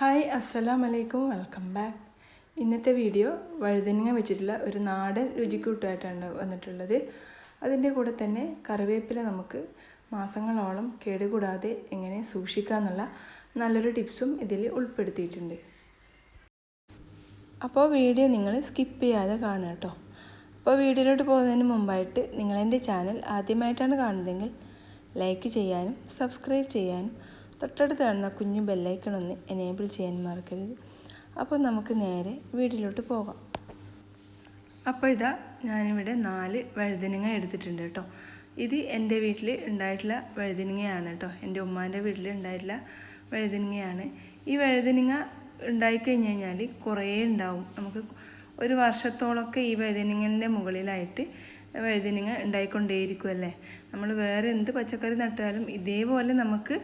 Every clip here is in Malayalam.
ഹായ് അസ്സലാം അലൈക്കും വെൽക്കം ബാക്ക് ഇന്നത്തെ വീഡിയോ വഴുതനങ്ങ വെച്ചിട്ടുള്ള ഒരു നാടൻ രുചിക്കൂട്ടായിട്ടാണ് വന്നിട്ടുള്ളത്. അതിന്റെ കൂടെ തന്നെ കറിവേപ്പില നമുക്ക് മാസങ്ങളോളം കേടുകൂടാതെ എങ്ങനെ സൂക്ഷിക്കാമെന്നുള്ള നല്ലൊരു ടിപ്സും ഇതിൽ ഉൾപ്പെടുത്തിയിട്ടുണ്ട്. അപ്പോൾ വീഡിയോ നിങ്ങൾ സ്കിപ്പ് ചെയ്യാതെ കാണുക കേട്ടോ. അപ്പോൾ വീഡിയോയിലോട്ട് പോകുന്നതിന് മുമ്പായിട്ട് നിങ്ങളെന്റെ ചാനൽ ആദ്യമായിട്ടാണ് കാണുന്നതെങ്കിൽ ലൈക്ക് ചെയ്യാനും സബ്സ്ക്രൈബ് ചെയ്യാനും തൊട്ടടുത്ത് കാണുന്ന കുഞ്ഞു ബെല്ലൈക്കൺ ഒന്ന് എനേബിൾ ചെയ്യാൻ മറക്കരുത്. അപ്പോൾ നമുക്ക് നേരെ വീട്ടിലോട്ട് പോകാം. അപ്പോൾ ഇതാ ഞാനിവിടെ നാല് വഴുതനങ്ങ എടുത്തിട്ടുണ്ട് കേട്ടോ. ഇത് എന്റെ വീട്ടിൽ ഉണ്ടായിട്ടുള്ള വഴുതനങ്ങയാണ് കേട്ടോ. എന്റെ ഉമ്മാന്റെ വീട്ടിൽ ഉണ്ടായിട്ടുള്ള വഴുതനങ്ങയാണ്. ഈ വഴുതനങ്ങ ഉണ്ടായിക്കഴിഞ്ഞ് കഴിഞ്ഞാൽ കുറേ ഉണ്ടാവും. നമുക്ക് ഒരു വർഷത്തോളമൊക്കെ ഈ വഴുതനങ്ങന്റെ മുകളിലായിട്ട് വഴുതനങ്ങ ഉണ്ടായിക്കൊണ്ടേയിരിക്കുമല്ലേ നമ്മൾ വേറെ എന്ത് പച്ചക്കറി നട്ടാലും ഇതേപോലെ നമുക്ക്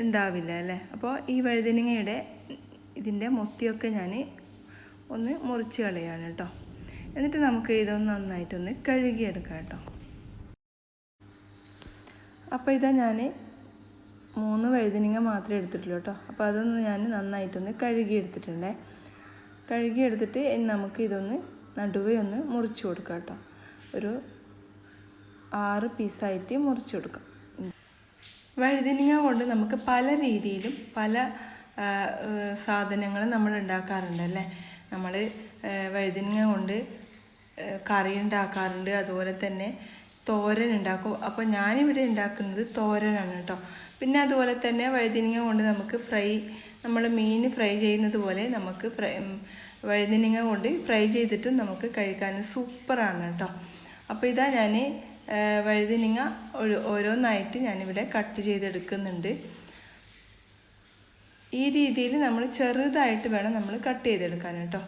ഉണ്ടാവില്ല അല്ലേ? അപ്പോൾ ഈ വഴുതനങ്ങയുടെ ഇതിന്റെ മൊത്തിയൊക്കെ ഞാൻ ഒന്ന് മുറിച്ച് കളയാണ് കേട്ടോ എന്നിട്ട് നമുക്ക് ഇതൊന്ന് നന്നായിട്ടൊന്ന് കഴുകിയെടുക്കാം കേട്ടോ അപ്പോൾ ഇതാ ഞാൻ മൂന്ന് വഴുതനങ്ങ മാത്രമേ എടുത്തിട്ടുള്ളൂ കേട്ടോ അപ്പോൾ അതൊന്ന് ഞാൻ നന്നായിട്ടൊന്ന് കഴുകിയെടുത്തിട്ടുണ്ടേ. കഴുകിയെടുത്തിട്ട് നമുക്ക് ഇതൊന്ന് നടുവേ ഒന്ന് മുറിച്ച് കൊടുക്കാം കേട്ടോ ഒരു ആറ് പീസായിട്ട് മുറിച്ച് കൊടുക്കാം. വഴുതനങ്ങ കൊണ്ട് നമുക്ക് പല രീതിയിലും പല സാധനങ്ങൾ നമ്മൾ ഉണ്ടാക്കാറുണ്ട് അല്ലേ? നമ്മൾ വഴുതനങ്ങ കൊണ്ട് കറി ഉണ്ടാക്കാറുണ്ട്. അതുപോലെ തന്നെ തോരൻ ഉണ്ടാക്കും. അപ്പോൾ ഞാനിവിടെ ഉണ്ടാക്കുന്നത് തോരനാണ് കേട്ടോ. പിന്നെ അതുപോലെ തന്നെ വഴുതനങ്ങ കൊണ്ട് നമുക്ക് ഫ്രൈ നമ്മൾ മീൻ ഫ്രൈ ചെയ്യുന്നത് പോലെ നമുക്ക് ഫ്രൈ വഴുതനങ്ങ കൊണ്ട് ഫ്രൈ ചെയ്തിട്ടും നമുക്ക് കഴിക്കാൻ സൂപ്പറാണ് കേട്ടോ. അപ്പോൾ ഇതാ ഞാൻ വഴുതനങ്ങ ഓരോന്നായിട്ട് ഞാനിവിടെ കട്ട് ചെയ്തെടുക്കുന്നുണ്ട്. ഈ രീതിയിൽ നമ്മൾ ചെറുതായിട്ട് വേണം നമ്മൾ കട്ട് ചെയ്തെടുക്കാൻ കേട്ടോ.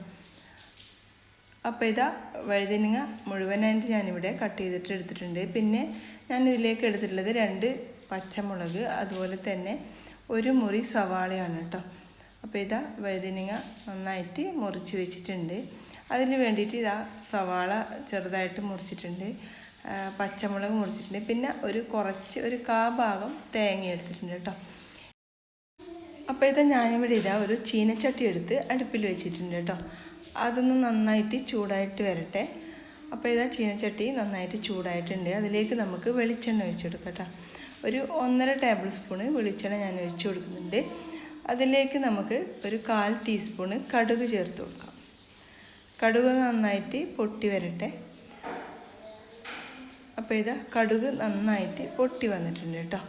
അപ്പോൾ ഇതാ വഴുതനങ്ങ മുഴുവനായിട്ട് ഞാനിവിടെ കട്ട് ചെയ്തിട്ട് എടുത്തിട്ടുണ്ട്. പിന്നെ ഞാൻ ഇതിലേക്ക് എടുത്തിട്ടുള്ളത് രണ്ട് പച്ചമുളക് അതുപോലെ തന്നെ ഒരു മുറി സവാളയാണ് കേട്ടോ. അപ്പോൾ ഇതാ വഴുതനങ്ങ നന്നായിട്ട് മുറിച്ച് വെച്ചിട്ടുണ്ട്. അതിന് വേണ്ടിയിട്ട് ഇതാ സവാള ചെറുതായിട്ട് മുറിച്ചിട്ടുണ്ട്. പച്ചമുളക് മുറിച്ചിട്ടുണ്ട്. പിന്നെ ഒരു കുറച്ച് ഒരു കാ ഭാഗം തേങ്ങ എടുത്തിട്ടുണ്ട് കേട്ടോ. അപ്പോൾ ഇത് ഞാനിവിടെ ഇതാ ഒരു ചീനച്ചട്ടി എടുത്ത് അടുപ്പിൽ വെച്ചിട്ടുണ്ട് കേട്ടോ. അതൊന്ന് നന്നായിട്ട് ചൂടായിട്ട് വരട്ടെ. അപ്പോൾ ഇതാ ചീനച്ചട്ടി നന്നായിട്ട് ചൂടായിട്ടുണ്ട്. അതിലേക്ക് നമുക്ക് വെളിച്ചെണ്ണ ഒഴിച്ചു കൊടുക്കാം ഒരു ഒന്നര ടേബിൾ സ്പൂണ് വെളിച്ചെണ്ണ ഞാൻ ഒഴിച്ചു കൊടുക്കുന്നുണ്ട്. അതിലേക്ക് നമുക്ക് ഒരു കാൽ ടീസ്പൂണ് കടുക് ചേർത്ത് കൊടുക്കാം. കടുക് നന്നായിട്ട് പൊട്ടി വരട്ടെ. അപ്പോൾ ഇതാ കടുക് നന്നായിട്ട് പൊട്ടി വന്നിട്ടുണ്ട് കേട്ടോ.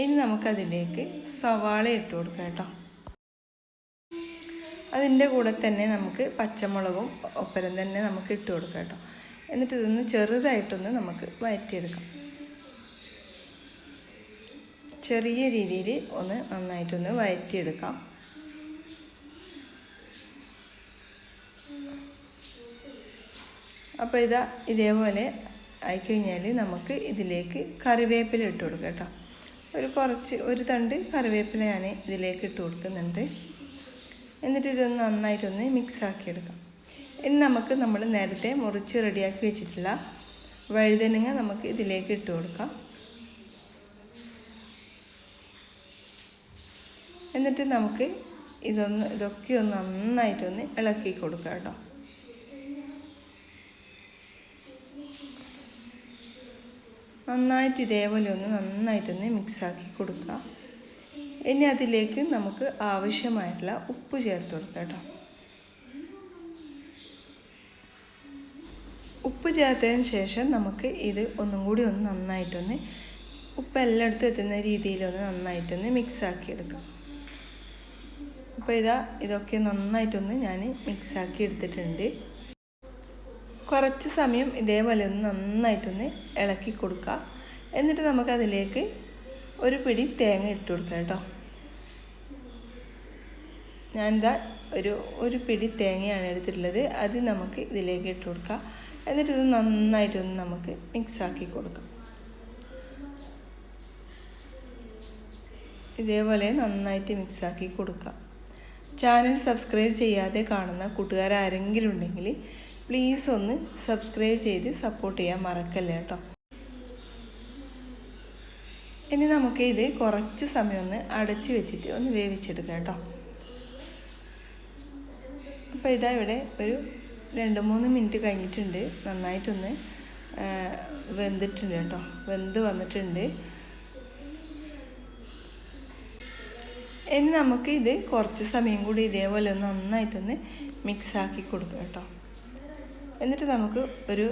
ഇനി നമുക്കതിലേക്ക് സവാള ഇട്ട് കൊടുക്കാം കേട്ടോ. അതിന്റെ കൂടെ തന്നെ നമുക്ക് പച്ചമുളകും ഒപ്പരം തന്നെ നമുക്ക് ഇട്ട് കൊടുക്കാം കേട്ടോ. എന്നിട്ട് ഇതൊന്ന് ചെറുതായിട്ടൊന്ന് നമുക്ക് വഴറ്റിയെടുക്കാം. ചെറിയ രീതിയിൽ ഒന്ന് നന്നായിട്ടൊന്ന് വഴറ്റിയെടുക്കാം. അപ്പോൾ ഇതാ ഇതേപോലെ ആയിക്കഴിഞ്ഞാൽ നമുക്ക് ഇതിലേക്ക് കറിവേപ്പില ഇട്ട് കൊടുക്കുക കേട്ടോ. ഒരു കുറച്ച് ഒരു തണ്ട് കറിവേപ്പില ഞാൻ ഇതിലേക്ക് ഇട്ട് കൊടുക്കുന്നുണ്ട്. എന്നിട്ട് ഇതൊന്ന് നന്നായിട്ടൊന്ന് മിക്സ് ആക്കിയെടുക്കാം ഇനി നമുക്ക് നമ്മൾ നേരത്തെ മുറിച്ച് റെഡിയാക്കി വെച്ചിട്ടുള്ള വഴുതനങ്ങ നമുക്ക് ഇതിലേക്ക് ഇട്ട് കൊടുക്കാം. എന്നിട്ട് നമുക്ക് ഇതൊന്ന് ഇതൊക്കെ ഒന്ന് നന്നായിട്ടൊന്ന് ഇളക്കി കൊടുക്കാം കേട്ടോ. നന്നായിട്ട് ഇതേപോലെ ഒന്ന് നന്നായിട്ടൊന്ന് മിക്സാക്കി കൊടുക്കുക. ഇനി അതിലേക്ക് നമുക്ക് ആവശ്യമായിട്ടുള്ള ഉപ്പ് ചേർത്ത് കൊടുക്കാം കേട്ടോ. ഉപ്പ് ചേർത്തതിന് ശേഷം നമുക്ക് ഇത് ഒന്നും കൂടി ഒന്ന് നന്നായിട്ടൊന്ന് ഉപ്പ് എല്ലായിടത്തും എത്തുന്ന രീതിയിലൊന്ന് നന്നായിട്ടൊന്ന് മിക്സാക്കി എടുക്കാം. അപ്പോൾ ഇതാ ഇതൊക്കെ നന്നായിട്ടൊന്ന് ഞാൻ മിക്സാക്കി എടുത്തിട്ടുണ്ട്. കുറച്ച് സമയം ഇതേപോലെ ഒന്ന് നന്നായിട്ടൊന്ന് ഇളക്കി കൊടുക്കുക. എന്നിട്ട് നമുക്കതിലേക്ക് ഒരു പിടി തേങ്ങ ഇട്ട് കൊടുക്കാം കേട്ടോ. ഞാനിതാ ഒരു ഒരു പിടി തേങ്ങയാണ് എടുത്തിട്ടുള്ളത്. അത് നമുക്ക് ഇതിലേക്ക് ഇട്ട് കൊടുക്കാം. എന്നിട്ട് ഇത് നന്നായിട്ടൊന്ന് നമുക്ക് മിക്സാക്കി കൊടുക്കാം. ഇതേപോലെ നന്നായിട്ട് മിക്സാക്കി കൊടുക്കാം. ചാനൽ സബ്സ്ക്രൈബ് ചെയ്യാതെ കാണുന്ന കൂട്ടുകാരാരെങ്കിലും ഉണ്ടെങ്കിൽ പ്ലീസ് ഒന്ന് സബ്സ്ക്രൈബ് ചെയ്ത് സപ്പോർട്ട് ചെയ്യാൻ മറക്കല്ലേ കേട്ടോ. ഇനി നമുക്ക് ഇത് കുറച്ച് സമയം ഒന്ന് അടച്ച് വെച്ചിട്ട് ഒന്ന് വേവിച്ചെടുക്കാം കേട്ടോ. അപ്പോൾ ഇതാ ഇവിടെ ഒരു രണ്ട് മൂന്ന് മിനിറ്റ് കഴിഞ്ഞിട്ടുണ്ട്. നന്നായിട്ടൊന്ന് വെന്തിട്ടുണ്ട് കേട്ടോ. വെന്ത് വന്നിട്ടുണ്ട്. ഇനി നമുക്ക് ഇത് കുറച്ച് സമയം കൂടി ഇതേപോലെ ഒന്ന് നന്നായിട്ടൊന്ന് മിക്സ് ആക്കി കൊടുക്കുക കേട്ടോ. എന്നിട്ട് നമുക്ക് ഒരു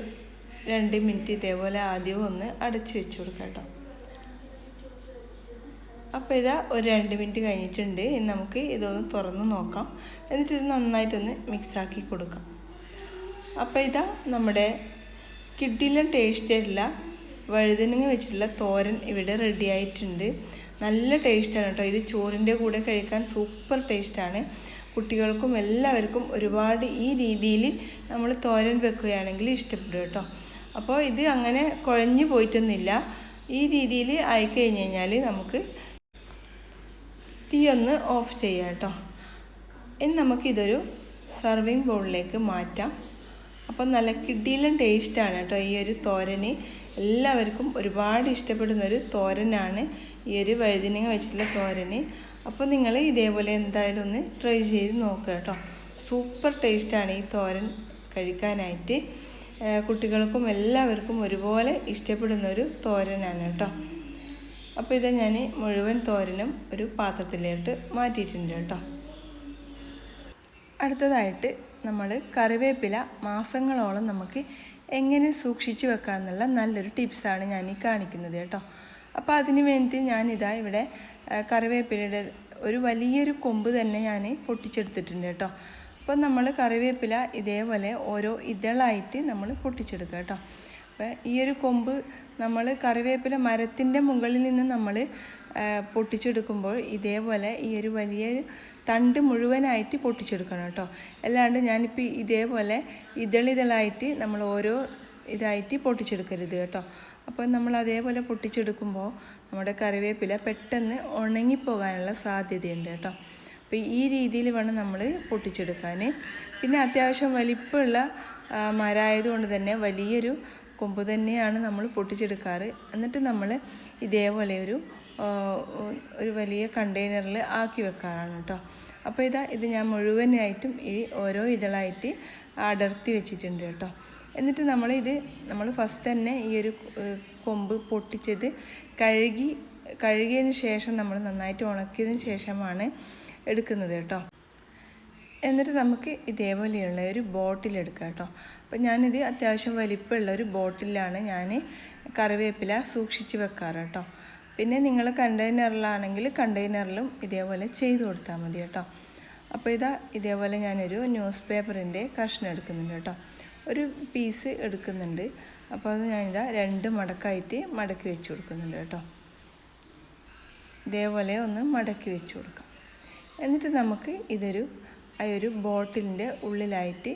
രണ്ട് മിനിറ്റ് ഇതേപോലെ ആദ്യം ഒന്ന് അടച്ചു വെച്ച് കൊടുക്കാം കേട്ടോ. അപ്പോൾ ഇതാ ഒരു രണ്ട് മിനിറ്റ് കഴിഞ്ഞിട്ടുണ്ട്. ഇനി നമുക്ക് ഇതൊന്ന് തുറന്ന് നോക്കാം. എന്നിട്ട് ഇത് നന്നായിട്ടൊന്ന് മിക്സാക്കി കൊടുക്കാം. അപ്പോൾ ഇതാ നമ്മുടെ കിഡിലും ടേസ്റ്റ് ആയിട്ടുള്ള വഴുതനങ്ങ വെച്ചിട്ടുള്ള തോരൻ ഇവിടെ റെഡി ആയിട്ടുണ്ട്. നല്ല ടേസ്റ്റാണ് കേട്ടോ. ഇത് ചോറിന്റെ കൂടെ കഴിക്കാൻ സൂപ്പർ ടേസ്റ്റാണ് കുട്ടികൾക്കും എല്ലാവർക്കും ഒരുപാട് ഈ രീതിയിൽ നമ്മൾ തോരൻ വെക്കുകയാണെങ്കിൽ ഇഷ്ടപ്പെടും കേട്ടോ. അപ്പോൾ ഇത് അങ്ങനെ കുഴഞ്ഞു പോയിട്ടൊന്നുമില്ല. ഈ രീതിയിൽ ആയിക്കഴിഞ്ഞ് കഴിഞ്ഞാൽ നമുക്ക് തീ ഒന്ന് ഓഫ് ചെയ്യാം കേട്ടോ. ഇനി നമുക്കിതൊരു സർവിങ് ബൗളിലേക്ക് മാറ്റാം. അപ്പോൾ നല്ല കിഡിയിലും ടേസ്റ്റാണ് കേട്ടോ ഈ ഒരു തോരന്. എല്ലാവർക്കും ഒരുപാട് ഇഷ്ടപ്പെടുന്ന ഒരു തോരനാണ് ഈ ഒരു വഴുതിനങ്ങ വെച്ചിട്ടുള്ള തോരന്. അപ്പോൾ നിങ്ങൾ ഇതേപോലെ എന്തായാലും ഒന്ന് ട്രൈ ചെയ്ത് നോക്കുക കേട്ടോ. സൂപ്പർ ടേസ്റ്റാണ് ഈ തോരൻ കഴിക്കാനായിട്ട്. കുട്ടികൾക്കും എല്ലാവർക്കും ഒരുപോലെ ഇഷ്ടപ്പെടുന്ന ഒരു തോരനാണ് കേട്ടോ. അപ്പോൾ ഇത് ഞാൻ മുഴുവൻ തോരനും ഒരു പാത്രത്തിലോട്ട് മാറ്റിയിട്ടുണ്ട് കേട്ടോ. അടുത്തതായിട്ട് നമ്മൾ കറിവേപ്പില മാസങ്ങളോളം നമുക്ക് എങ്ങനെ സൂക്ഷിച്ച് വെക്കാമെന്നുള്ള നല്ലൊരു ടിപ്സാണ് ഞാൻ ഈ കാണിക്കുന്നത് കേട്ടോ. അപ്പോൾ അതിന് വേണ്ടി ഞാനിതാ ഇവിടെ കറിവേപ്പിലയുടെ ഒരു വലിയൊരു കൊമ്പ് തന്നെ ഞാൻ പൊട്ടിച്ചെടുത്തിട്ടുണ്ട് കേട്ടോ. അപ്പോൾ നമ്മൾ കറിവേപ്പില ഇതേപോലെ ഓരോ ഇതളായിട്ട് നമ്മൾ പൊട്ടിച്ചെടുക്കുക കേട്ടോ. അപ്പോൾ ഈ ഒരു കൊമ്പ് നമ്മൾ കറിവേപ്പില മരത്തിന്റെ മുകളിൽ നിന്ന് നമ്മൾ പൊട്ടിച്ചെടുക്കുമ്പോൾ ഇതേപോലെ ഈ ഒരു വലിയ തണ്ട് മുഴുവനായിട്ട് പൊട്ടിച്ചെടുക്കണം കേട്ടോ. അല്ലാണ്ട് ഞാനിപ്പോൾ ഇതേപോലെ ഇതളിതളായിട്ട് നമ്മൾ ഓരോ ഇതായിട്ട് പൊട്ടിച്ചെടുക്കരുത് കേട്ടോ. അപ്പോൾ നമ്മൾ അതേപോലെ പൊട്ടിച്ചെടുക്കുമ്പോൾ നമ്മുടെ കറിവേപ്പില പെട്ടെന്ന് ഉണങ്ങിപ്പോകാനുള്ള സാധ്യതയുണ്ട് കേട്ടോ. അപ്പോൾ ഈ രീതിയിൽ വേണം നമ്മൾ പൊട്ടിച്ചെടുക്കാൻ. പിന്നെ അത്യാവശ്യം വലിപ്പമുള്ള മരമായതുകൊണ്ട് തന്നെ വലിയൊരു കൊമ്പ് തന്നെയാണ് നമ്മൾ പൊട്ടിച്ചെടുക്കാറ്. എന്നിട്ട് നമ്മൾ ഇതേപോലെ ഒരു ഒരു വലിയ കണ്ടെയ്നറിൽ ആക്കി വെക്കാറാണ് കേട്ടോ. അപ്പോൾ ഇതാ ഇത് ഞാൻ മുഴുവനായിട്ടും ഈ ഓരോ ഇതളായിട്ട് അടർത്തി വെച്ചിട്ടുണ്ട് കേട്ടോ. എന്നിട്ട് നമ്മൾ ഇത് നമ്മൾ ഫസ്റ്റ് തന്നെ ഈ ഒരു കൊമ്പ് പൊട്ടിച്ചത് കഴുകി കഴുകിയതിന് ശേഷം നമ്മൾ നന്നായിട്ട് ഉണക്കിയതിന് ശേഷമാണ് എടുക്കുന്നത് കേട്ടോ. എന്നിട്ട് നമുക്ക് ഇതേപോലെയുള്ള ഒരു ബോട്ടിൽ എടുക്കാം കേട്ടോ. അപ്പോൾ ഞാനിത് അത്യാവശ്യം വലിപ്പമുള്ള ഒരു ബോട്ടിലാണ് ഞാൻ കറിവേപ്പില സൂക്ഷിച്ച് വെക്കാറ് കേട്ടോ. പിന്നെ നിങ്ങൾ കണ്ടെയ്നറിലാണെങ്കിൽ കണ്ടെയ്നറിലും ഇതേപോലെ ചെയ്ത് കൊടുത്താൽ മതി കേട്ടോ. അപ്പോൾ ഇതാ ഇതേപോലെ ഞാനൊരു ന്യൂസ് പേപ്പറിന്റെ കഷ്ണം എടുക്കുന്നുണ്ട് കേട്ടോ. ഒരു പീസ് എടുക്കുന്നുണ്ട്. അപ്പോൾ അത് ഞാനിതാ രണ്ട് മടക്കായിട്ട് മടക്കി വെച്ച് കൊടുക്കുന്നുണ്ട് കേട്ടോ. ഇതേപോലെ ഒന്ന് മടക്കി വെച്ച് കൊടുക്കാം. എന്നിട്ട് നമുക്ക് ഇതൊരു ആ ഒരു ബോട്ടിലിന്റെ ഉള്ളിലായിട്ട്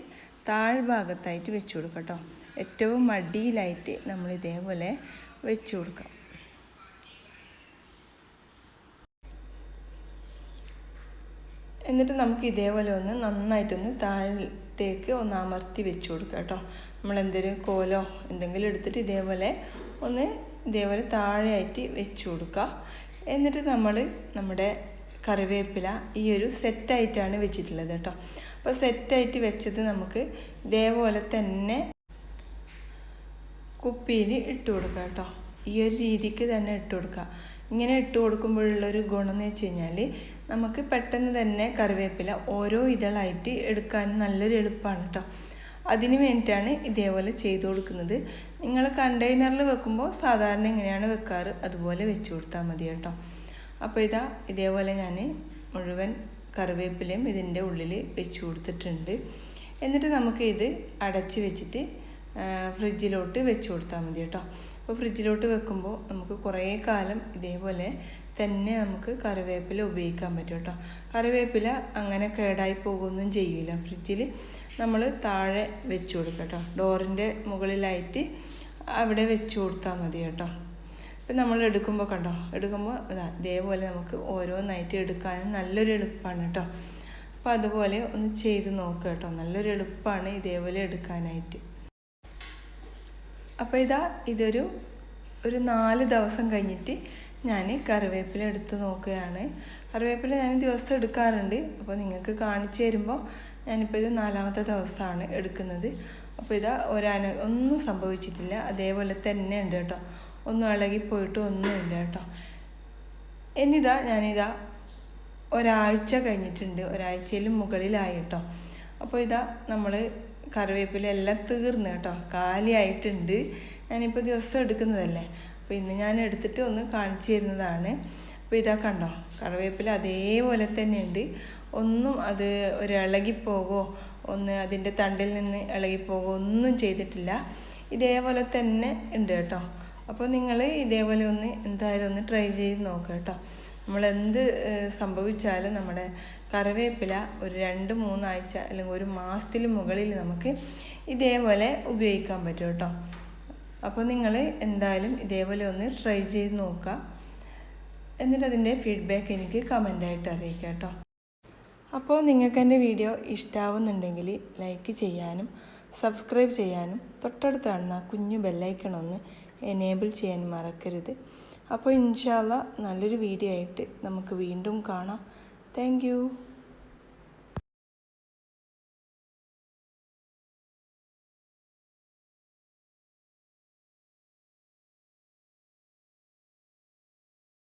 താഴ്ഭാഗത്തായിട്ട് വെച്ച് കൊടുക്കാം കേട്ടോ. ഏറ്റവും മടിയിലായിട്ട് നമ്മൾ ഇതേപോലെ വെച്ച് കൊടുക്കാം. എന്നിട്ട് നമുക്ക് ഇതേപോലെ ഒന്ന് നന്നായിട്ടൊന്ന് താഴത്തേക്ക് ഒന്ന് അമർത്തി വെച്ച് കൊടുക്കുക കേട്ടോ. നമ്മൾ എന്തെങ്കിലും കോലോ എന്തെങ്കിലും എടുത്തിട്ട് ഇതേപോലെ ഒന്ന് ഇതേപോലെ താഴെയായിട്ട് വെച്ച് കൊടുക്കുക. എന്നിട്ട് നമ്മൾ നമ്മുടെ കറിവേപ്പില ഈ ഒരു സെറ്റായിട്ടാണ് വെച്ചിട്ടുള്ളത് കേട്ടോ. അപ്പോൾ സെറ്റായിട്ട് വെച്ചത് നമുക്ക് ഇതേപോലെ തന്നെ കുപ്പിയിൽ ഇട്ട് കൊടുക്കുക കേട്ടോ. ഈ ഒരു രീതിക്ക് തന്നെ ഇട്ട് കൊടുക്കുക. ഇങ്ങനെ ഇട്ട് കൊടുക്കുമ്പോഴുള്ളൊരു ഗുണം എന്ന് വെച്ച് കഴിഞ്ഞാൽ നമുക്ക് പെട്ടെന്ന് തന്നെ കറിവേപ്പില ഓരോ ഇതളായിട്ട് എടുക്കാൻ നല്ലൊരു എളുപ്പമാണ് കേട്ടോ. അതിന് വേണ്ടിയിട്ടാണ് ഇതേപോലെ ചെയ്തു കൊടുക്കുന്നത്. നിങ്ങൾ കണ്ടെയ്നറിൽ വെക്കുമ്പോൾ സാധാരണ എങ്ങനെയാണ് വെക്കാറ്? അതുപോലെ വെച്ച് കൊടുത്താൽ മതി കേട്ടോ. അപ്പോൾ ഇതാ ഇതേപോലെ ഞാൻ മുഴുവൻ കറിവേപ്പിലയും ഇതിന്റെ ഉള്ളിൽ വെച്ച് കൊടുത്തിട്ടുണ്ട്. എന്നിട്ട് നമുക്ക് ഇത് അടച്ച് വെച്ചിട്ട് ഫ്രിഡ്ജിലോട്ട് വെച്ച് കൊടുത്താൽ മതി കേട്ടോ. അപ്പോൾ ഫ്രിഡ്ജിലോട്ട് വെക്കുമ്പോൾ നമുക്ക് കുറേ കാലം ഇതേപോലെ തന്നെ നമുക്ക് കറിവേപ്പില ഉപയോഗിക്കാൻ പറ്റും കേട്ടോ. കറിവേപ്പില അങ്ങനെ കേടായി പോകുകയൊന്നും ചെയ്യില്ല ഫ്രിഡ്ജിൽ നമ്മൾ താഴെ വെച്ച് കൊടുക്കുക കേട്ടോ. ഡോറിന്റെ മുകളിലായിട്ട് അവിടെ വെച്ച് കൊടുത്താൽ മതി കേട്ടോ. ഇപ്പം നമ്മൾ എടുക്കുമ്പോൾ കണ്ടോ? എടുക്കുമ്പോൾ ഇതാ ഇതേപോലെ നമുക്ക് ഓരോന്നായിട്ട് എടുക്കാനും നല്ലൊരു എളുപ്പമാണ് കേട്ടോ. അപ്പോൾ അതുപോലെ ഒന്ന് ചെയ്ത് നോക്കുക കേട്ടോ. നല്ലൊരു എളുപ്പമാണ് ഇതേപോലെ എടുക്കാനായിട്ട്. അപ്പോൾ ഇതാ ഇതൊരു ഒരു നാല് ദിവസം കഴിഞ്ഞിട്ട് ഞാൻ കറിവേപ്പില എടുത്ത് നോക്കുകയാണ്. കറിവേപ്പില ഞാൻ ദിവസം എടുക്കാറുണ്ട്. അപ്പോൾ നിങ്ങൾക്ക് കാണിച്ചു തരുമ്പോൾ ഞാനിപ്പോൾ ഇത് നാലാമത്തെ ദിവസമാണ് എടുക്കുന്നത്. അപ്പോൾ ഇതാ ഒരാന ഒന്നും സംഭവിച്ചിട്ടില്ല. അതേപോലെ തന്നെ ഉണ്ട് കേട്ടോ. ഒന്നും ഇളകിപ്പോയിട്ട് ഒന്നുമില്ല കേട്ടോ. ഇനിതാ ഞാനിതാ ഒരാഴ്ച കഴിഞ്ഞിട്ടുണ്ട്. ഒരാഴ്ചയിലും മുകളിലായി കേട്ടോ. അപ്പോൾ ഇതാ നമ്മൾ കറിവേപ്പില എല്ലാം തീർന്നു കേട്ടോ. കാലിയായിട്ടുണ്ട്. ഞാനിപ്പോൾ ദിവസം എടുക്കുന്നതല്ലേ? അപ്പോൾ ഇന്ന് ഞാൻ എടുത്തിട്ട് ഒന്ന് കാണിച്ചു തരുന്നതാണ്. അപ്പോൾ ഇതാ കണ്ടോ? കറിവേപ്പില അതേപോലെ തന്നെ ഉണ്ട് ഒന്നും അത് ഒരു ഇളകിപ്പോകോ ഒന്ന് അതിന്റെ തണ്ടിൽ നിന്ന് ഇളകിപ്പോകോ ഒന്നും ചെയ്തിട്ടില്ല. ഇതേപോലെ തന്നെ ഉണ്ട് കേട്ടോ. അപ്പോൾ നിങ്ങൾ ഇതേപോലെ ഒന്ന് എന്തായാലും ഒന്ന് ട്രൈ ചെയ്ത് നോക്കുക കേട്ടോ. നമ്മളെന്ത് സംഭവിച്ചാലും നമ്മുടെ കറിവേപ്പില ഒരു രണ്ട് മൂന്നാഴ്ച അല്ലെങ്കിൽ ഒരു മാസത്തിന് മുകളിൽ നമുക്ക് ഇതേപോലെ ഉപയോഗിക്കാൻ പറ്റും കേട്ടോ. അപ്പോൾ നിങ്ങൾ എന്തായാലും ഇതേപോലെ ഒന്ന് ട്രൈ ചെയ്ത് നോക്കുക എന്നിട്ട് അതിന്റെ ഫീഡ്ബാക്ക് എനിക്ക് കമന്റായിട്ട് അറിയിക്കാം കേട്ടോ അപ്പോൾ നിങ്ങൾക്ക് എന്റെ വീഡിയോ ഇഷ്ടാവുന്നുണ്ടെങ്കിൽ ലൈക്ക് ചെയ്യാനും സബ്സ്ക്രൈബ് ചെയ്യാനും തൊട്ടടുത്ത് കാണുന്ന കുഞ്ഞു ബെല്ലൈക്കൺ ഒന്ന് എനേബിൾ ചെയ്യാൻ മറക്കരുത്. അപ്പോൾ ഇൻഷാല്ല നല്ലൊരു വീഡിയോ ആയിട്ട് നമുക്ക് വീണ്ടും കാണാം. താങ്ക്